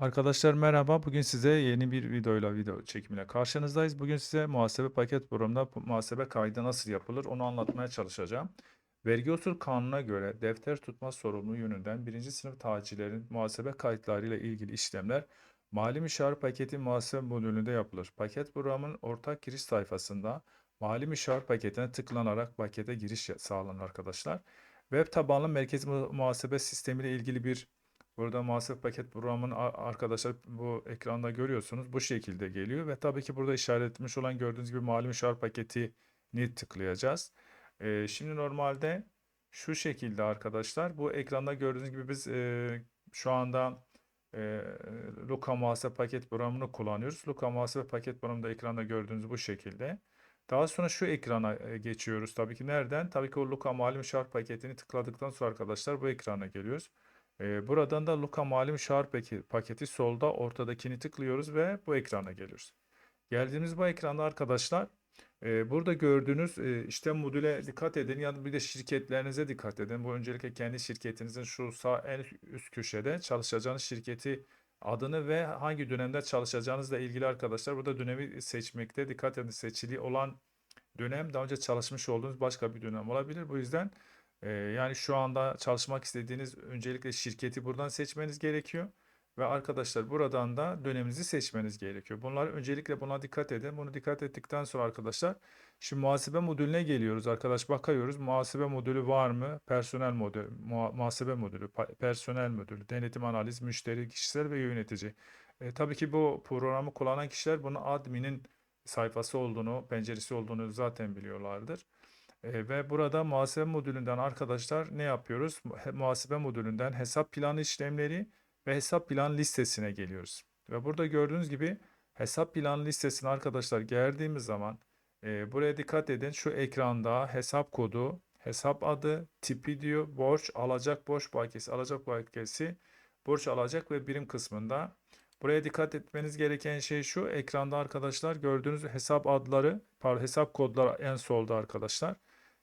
Arkadaşlar merhaba. Bugün size yeni bir videoyla video çekimine karşınızdayız. Bugün size muhasebe paket programında muhasebe kaydı nasıl yapılır onu anlatmaya çalışacağım. Vergi usul kanununa göre defter tutma sorumluluğu yönünden birinci sınıf tacirlerin muhasebe kayıtlarıyla ilgili işlemler mali müşavir paketi muhasebe modülünde yapılır. Paket programının ortak giriş sayfasında mali müşavir paketine tıklanarak pakete giriş sağlanır arkadaşlar. Web tabanlı merkezi mu- muhasebe sistemi ile ilgili bir Burada muhasebe paket programının a- arkadaşlar bu ekranda görüyorsunuz. Bu şekilde geliyor ve tabii ki burada işaretlenmiş olan gördüğünüz gibi mali müşavir paketini tıklayacağız. Ee, şimdi normalde şu şekilde arkadaşlar bu ekranda gördüğünüz gibi biz e, şu anda e, Luka muhasebe paket programını kullanıyoruz. Luka muhasebe paket programında ekranda gördüğünüz bu şekilde. Daha sonra şu ekrana e, geçiyoruz. Tabii ki nereden? Tabii ki o Luka mali müşavir paketini tıkladıktan sonra arkadaşlar bu ekrana geliyoruz. Ee, buradan da Luka Müşavir paki- paketi solda ortadakini tıklıyoruz ve bu ekrana geliyoruz. Geldiğimiz bu ekranda arkadaşlar e, burada gördüğünüz e, işlem modüle dikkat edin ya da bir de şirketlerinize dikkat edin. Bu öncelikle kendi şirketinizin şu sağ en üst köşede çalışacağınız şirketi adını ve hangi dönemde çalışacağınızla ilgili arkadaşlar burada dönemi seçmekte dikkat edin. Seçili olan dönem daha önce çalışmış olduğunuz başka bir dönem olabilir. Bu yüzden ee, yani şu anda çalışmak istediğiniz öncelikle şirketi buradan seçmeniz gerekiyor. Ve arkadaşlar buradan da döneminizi seçmeniz gerekiyor. Bunlar öncelikle buna dikkat edin. Bunu dikkat ettikten sonra arkadaşlar şimdi muhasebe modülüne geliyoruz. Arkadaş bakıyoruz. Muhasebe modülü var mı? Personel modülü, muha- muhasebe modülü, personel modülü, denetim analiz, müşteri, kişisel ve yönetici. E, tabii ki bu programı kullanan kişiler bunu admin'in sayfası olduğunu, penceresi olduğunu zaten biliyorlardır. E, ve burada muhasebe modülünden arkadaşlar ne yapıyoruz? Muhasebe modülünden hesap planı işlemleri ve hesap plan listesine geliyoruz. Ve burada gördüğünüz gibi hesap plan listesine arkadaşlar geldiğimiz zaman e, buraya dikkat edin. Şu ekranda hesap kodu, hesap adı, tipi diyor, borç, alacak, borç bakiyesi, alacak bakiyesi, borç alacak ve birim kısmında. Buraya dikkat etmeniz gereken şey şu. Ekranda arkadaşlar gördüğünüz hesap adları, pardon hesap kodları en solda arkadaşlar.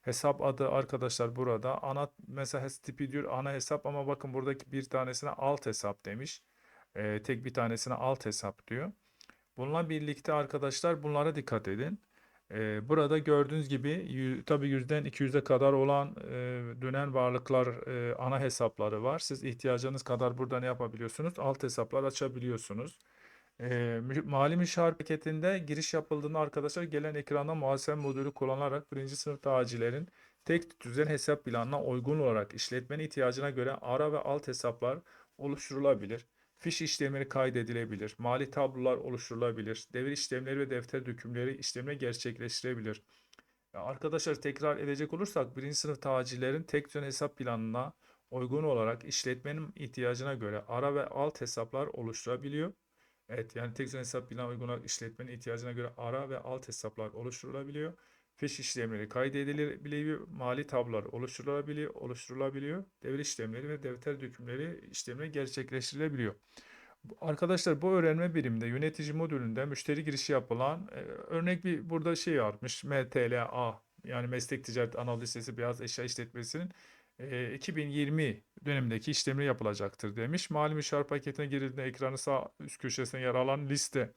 Hesap adı arkadaşlar burada. Ana mesela hes- tipi diyor ana hesap ama bakın buradaki bir tanesine alt hesap demiş. Ee, tek bir tanesine alt hesap diyor. Bununla birlikte arkadaşlar bunlara dikkat edin. Ee, burada gördüğünüz gibi tabii yüzden 200'e kadar olan e, dönen varlıklar e, ana hesapları var. Siz ihtiyacınız kadar burada ne yapabiliyorsunuz? Alt hesaplar açabiliyorsunuz. Mü- mali müşavir paketinde giriş yapıldığında arkadaşlar gelen ekranda muhasebe modülü kullanarak birinci sınıf tacirlerin tek düzen hesap planına uygun olarak işletmenin ihtiyacına göre ara ve alt hesaplar oluşturulabilir. Fiş işlemleri kaydedilebilir. Mali tablolar oluşturulabilir. Devir işlemleri ve defter dökümleri işlemle gerçekleştirebilir. Arkadaşlar tekrar edecek olursak birinci sınıf tacirlerin tek düzen hesap planına uygun olarak işletmenin ihtiyacına göre ara ve alt hesaplar oluşturabiliyor. Evet yani tek hesap planına uygun işletmenin ihtiyacına göre ara ve alt hesaplar oluşturulabiliyor. Fiş işlemleri kaydedilebiliyor, mali tablolar oluşturulabiliyor, oluşturulabiliyor. Devir işlemleri ve defter dökümleri işlemleri gerçekleştirilebiliyor. Arkadaşlar bu öğrenme biriminde yönetici modülünde müşteri girişi yapılan e, örnek bir burada şey yapmış MTLA yani Meslek Ticaret Anadolu Lisesi Beyaz Eşya İşletmesi'nin e, 2020 dönemindeki işlemleri yapılacaktır demiş. Mali müşavir paketine girildiğinde ekranın sağ üst köşesine yer alan liste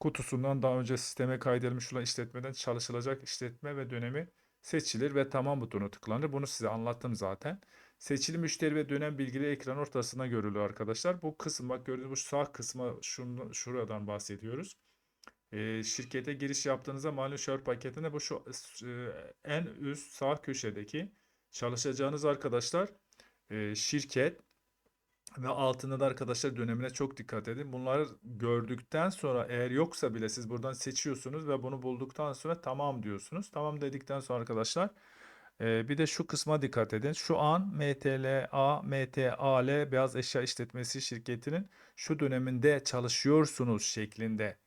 kutusundan daha önce sisteme kaydedilmiş olan işletmeden çalışılacak işletme ve dönemi seçilir ve tamam butonu tıklanır. Bunu size anlattım zaten. Seçili müşteri ve dönem bilgileri ekran ortasında görülüyor arkadaşlar. Bu kısım bak gördüğünüz bu sağ kısmı şundan, şuradan bahsediyoruz. Ee, şirkete giriş yaptığınızda mali müşavir paketinde bu şu e, en üst sağ köşedeki çalışacağınız arkadaşlar e, şirket ve altında da arkadaşlar dönemine çok dikkat edin. Bunları gördükten sonra eğer yoksa bile siz buradan seçiyorsunuz ve bunu bulduktan sonra tamam diyorsunuz. Tamam dedikten sonra arkadaşlar e, bir de şu kısma dikkat edin. Şu an MTLA, MTAL Beyaz Eşya İşletmesi şirketinin şu döneminde çalışıyorsunuz şeklinde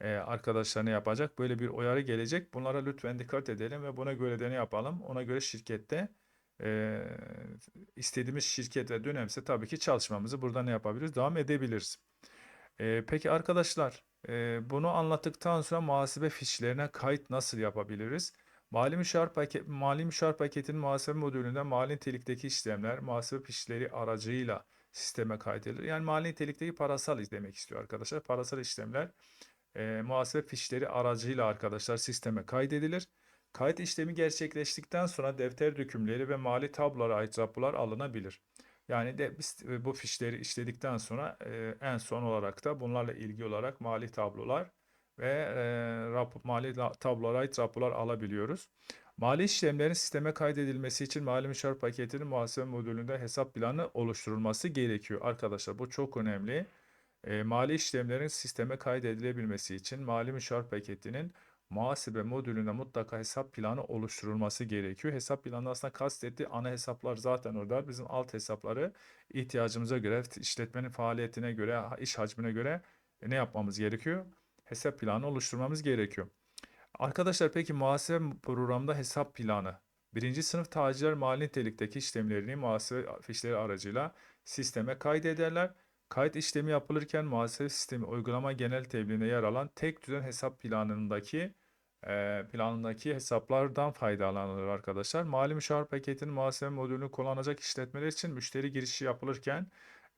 e, arkadaşlar ne yapacak? Böyle bir uyarı gelecek. Bunlara lütfen dikkat edelim ve buna göre de ne yapalım? Ona göre şirkette e, istediğimiz şirket dönemse tabii ki çalışmamızı burada ne yapabiliriz? Devam edebiliriz. E, peki arkadaşlar e, bunu anlattıktan sonra muhasebe fişlerine kayıt nasıl yapabiliriz? Mali müşavir paket, mali müşavir paketinin muhasebe modülünde mali nitelikteki işlemler, muhasebe fişleri aracıyla sisteme kaydedilir. Yani mali nitelikteki parasal demek istiyor arkadaşlar. Parasal işlemler e, muhasebe fişleri aracıyla arkadaşlar sisteme kaydedilir. Kayıt işlemi gerçekleştikten sonra defter dökümleri ve mali tablolara ait raporlar alınabilir. Yani de biz e, bu fişleri işledikten sonra e, en son olarak da bunlarla ilgili olarak mali tablolar ve e, mali la- tablolara ait raporlar alabiliyoruz. Mali işlemlerin sisteme kaydedilmesi için mali müşavir paketinin muhasebe modülünde hesap planı oluşturulması gerekiyor. Arkadaşlar bu çok önemli. E, mali işlemlerin sisteme kaydedilebilmesi için mali müşavir paketinin muhasebe modülünde mutlaka hesap planı oluşturulması gerekiyor. Hesap planı aslında kastettiği ana hesaplar zaten orada. Bizim alt hesapları ihtiyacımıza göre, işletmenin faaliyetine göre, iş hacmine göre e, ne yapmamız gerekiyor? Hesap planı oluşturmamız gerekiyor. Arkadaşlar peki muhasebe programda hesap planı. Birinci sınıf tacirler mali nitelikteki işlemlerini muhasebe fişleri aracıyla sisteme kaydederler. Kayıt işlemi yapılırken muhasebe sistemi uygulama genel tebliğinde yer alan tek düzen hesap planındaki planındaki hesaplardan faydalanılır arkadaşlar. Mali müşavir paketinin muhasebe modülünü kullanacak işletmeler için müşteri girişi yapılırken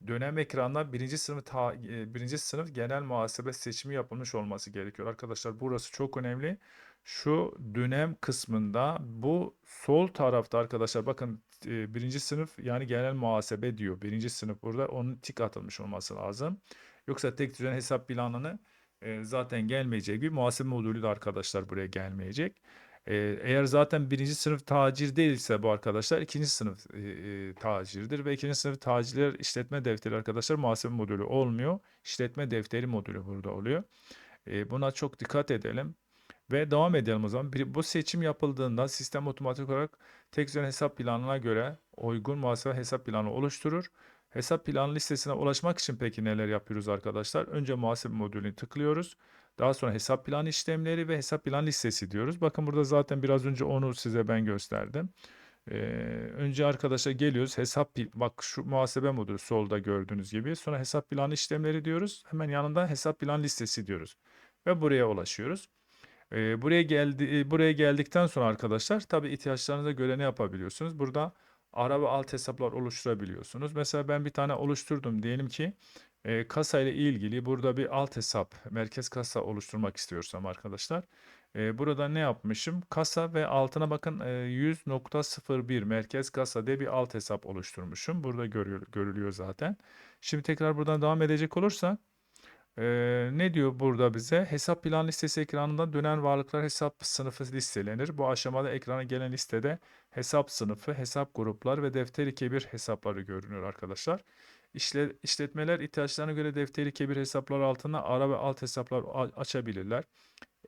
dönem ekranında birinci sınıf ta, birinci sınıf genel muhasebe seçimi yapılmış olması gerekiyor. Arkadaşlar burası çok önemli. Şu dönem kısmında bu sol tarafta arkadaşlar bakın birinci sınıf yani genel muhasebe diyor. Birinci sınıf burada onun tik atılmış olması lazım. Yoksa tek düzen hesap planını e, zaten gelmeyecek bir muhasebe modülü de arkadaşlar buraya gelmeyecek. E, eğer zaten birinci sınıf tacir değilse bu arkadaşlar ikinci sınıf e, e, tacirdir ve ikinci sınıf tacirler işletme defteri arkadaşlar muhasebe modülü olmuyor. İşletme defteri modülü burada oluyor. E, buna çok dikkat edelim. Ve devam edelim o zaman. Bu seçim yapıldığında sistem otomatik olarak tek düzen hesap planına göre uygun muhasebe hesap planı oluşturur. Hesap planı listesine ulaşmak için peki neler yapıyoruz arkadaşlar? Önce muhasebe modülünü tıklıyoruz. Daha sonra hesap planı işlemleri ve hesap plan listesi diyoruz. Bakın burada zaten biraz önce onu size ben gösterdim. Ee, önce arkadaşlar geliyoruz. Hesap bak şu muhasebe modülü solda gördüğünüz gibi. Sonra hesap planı işlemleri diyoruz. Hemen yanında hesap plan listesi diyoruz. Ve buraya ulaşıyoruz. Ee, buraya geldi buraya geldikten sonra arkadaşlar tabii ihtiyaçlarınıza göre ne yapabiliyorsunuz? Burada ara ve alt hesaplar oluşturabiliyorsunuz. Mesela ben bir tane oluşturdum. Diyelim ki e, kasa ile ilgili burada bir alt hesap, merkez kasa oluşturmak istiyorsam arkadaşlar. E, burada ne yapmışım? Kasa ve altına bakın e, 100.01 merkez kasa diye bir alt hesap oluşturmuşum. Burada görüyor, görülüyor zaten. Şimdi tekrar buradan devam edecek olursak ee, ne diyor burada bize? Hesap plan listesi ekranında dönen varlıklar hesap sınıfı listelenir. Bu aşamada ekrana gelen listede hesap sınıfı, hesap gruplar ve defteri kebir hesapları görünüyor arkadaşlar. İşle, işletmeler ihtiyaçlarına göre defteri kebir hesaplar altına ara ve alt hesaplar açabilirler.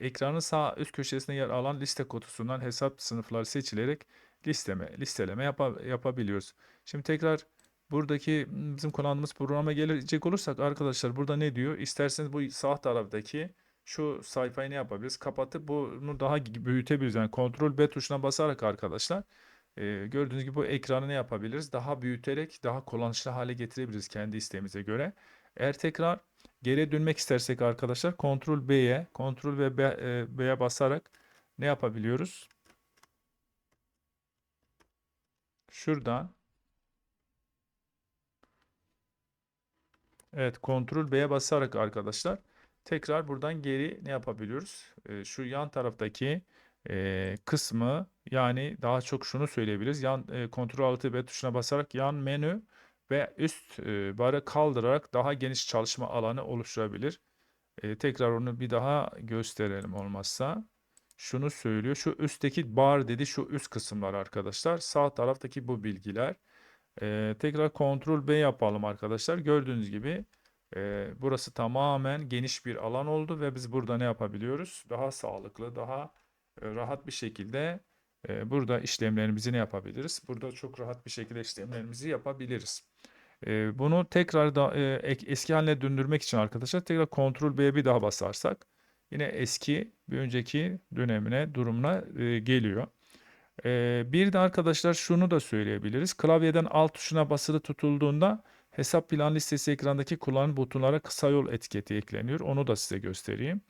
Ekranın sağ üst köşesinde yer alan liste kutusundan hesap sınıfları seçilerek listeme, listeleme yapa- yapabiliyoruz. Şimdi tekrar Buradaki bizim kullandığımız programa gelecek olursak arkadaşlar burada ne diyor? İsterseniz bu sağ taraftaki şu sayfayı ne yapabiliriz? Kapatıp bunu daha büyütebiliriz. Yani Ctrl B tuşuna basarak arkadaşlar e, gördüğünüz gibi bu ekranı ne yapabiliriz? Daha büyüterek daha kullanışlı hale getirebiliriz kendi isteğimize göre. Eğer tekrar geriye dönmek istersek arkadaşlar Ctrl B'ye, Ctrl ve B'ye basarak ne yapabiliyoruz? Şuradan Evet, Ctrl B'ye basarak arkadaşlar tekrar buradan geri ne yapabiliyoruz? Ee, şu yan taraftaki e, kısmı yani daha çok şunu söyleyebiliriz. Yan e, Ctrl Alt B tuşuna basarak yan menü ve üst e, barı kaldırarak daha geniş çalışma alanı oluşturabilir. E, tekrar onu bir daha gösterelim olmazsa. Şunu söylüyor. Şu üstteki bar dedi şu üst kısımlar arkadaşlar. Sağ taraftaki bu bilgiler. Ee, tekrar Ctrl B yapalım arkadaşlar. Gördüğünüz gibi e, burası tamamen geniş bir alan oldu ve biz burada ne yapabiliyoruz? Daha sağlıklı, daha e, rahat bir şekilde e, burada işlemlerimizi ne yapabiliriz? Burada çok rahat bir şekilde işlemlerimizi yapabiliriz. E, bunu tekrar da e, eski haline döndürmek için arkadaşlar tekrar Ctrl B'ye bir daha basarsak yine eski bir önceki dönemine, durumuna e, geliyor. Ee, bir de arkadaşlar şunu da söyleyebiliriz. Klavyeden alt tuşuna basılı tutulduğunda hesap plan listesi ekrandaki kullanım butonlara kısa yol etiketi ekleniyor. Onu da size göstereyim.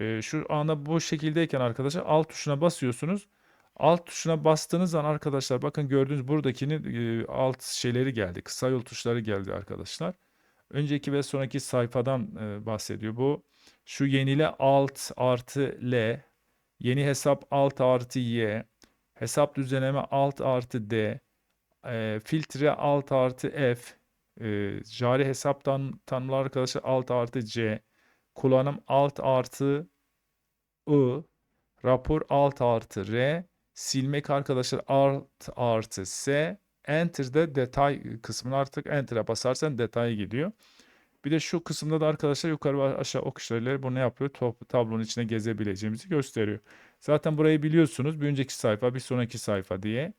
Ee, şu anda bu şekildeyken arkadaşlar alt tuşuna basıyorsunuz. Alt tuşuna bastığınız zaman arkadaşlar bakın gördüğünüz buradakinin e, alt şeyleri geldi. Kısa yol tuşları geldi arkadaşlar. Önceki ve sonraki sayfadan e, bahsediyor bu. Şu yenile alt artı L, yeni hesap alt artı Y, hesap düzenleme alt artı D, e, filtre alt artı F, e, cari hesaptan tanımlı arkadaşlar alt artı C, kullanım alt artı I, rapor alt artı R, silmek arkadaşlar alt artı S, Enter'de detay kısmını artık Enter'a basarsan detay gidiyor. Bir de şu kısımda da arkadaşlar yukarı ve aşağı ok işaretileri bu ne yapıyor? Top, tablonun içine gezebileceğimizi gösteriyor. Zaten burayı biliyorsunuz. Bir önceki sayfa, bir sonraki sayfa diye.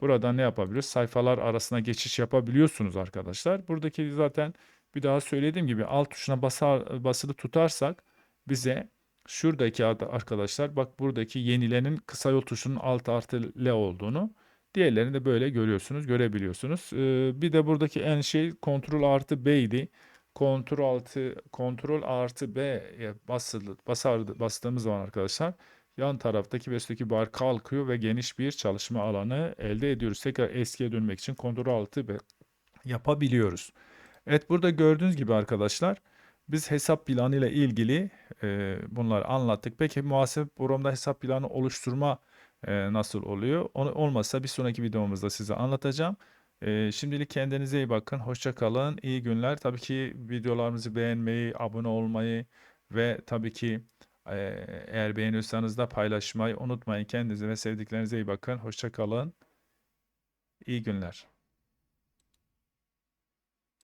Burada ne yapabiliyoruz? Sayfalar arasına geçiş yapabiliyorsunuz arkadaşlar. Buradaki zaten bir daha söylediğim gibi alt tuşuna basar, basılı tutarsak bize şuradaki ad- arkadaşlar bak buradaki yenilenin kısa yol tuşunun alt artı L olduğunu diğerlerini de böyle görüyorsunuz, görebiliyorsunuz. Ee, bir de buradaki en şey kontrol artı B idi. Kontrol altı kontrol artı B basılı basar bastığımız zaman arkadaşlar yan taraftaki ve üstteki bar kalkıyor ve geniş bir çalışma alanı elde ediyoruz. Tekrar eskiye dönmek için kontrol altı B yapabiliyoruz. Evet burada gördüğünüz gibi arkadaşlar biz hesap planı ile ilgili e, bunları anlattık. Peki muhasebe programda hesap planı oluşturma e, nasıl oluyor? Onu olmazsa bir sonraki videomuzda size anlatacağım. Şimdilik kendinize iyi bakın. Hoşça kalın. İyi günler. Tabii ki videolarımızı beğenmeyi, abone olmayı ve tabii ki eğer beğeniyorsanız da paylaşmayı unutmayın. Kendinize ve sevdiklerinize iyi bakın. Hoşça kalın. İyi günler.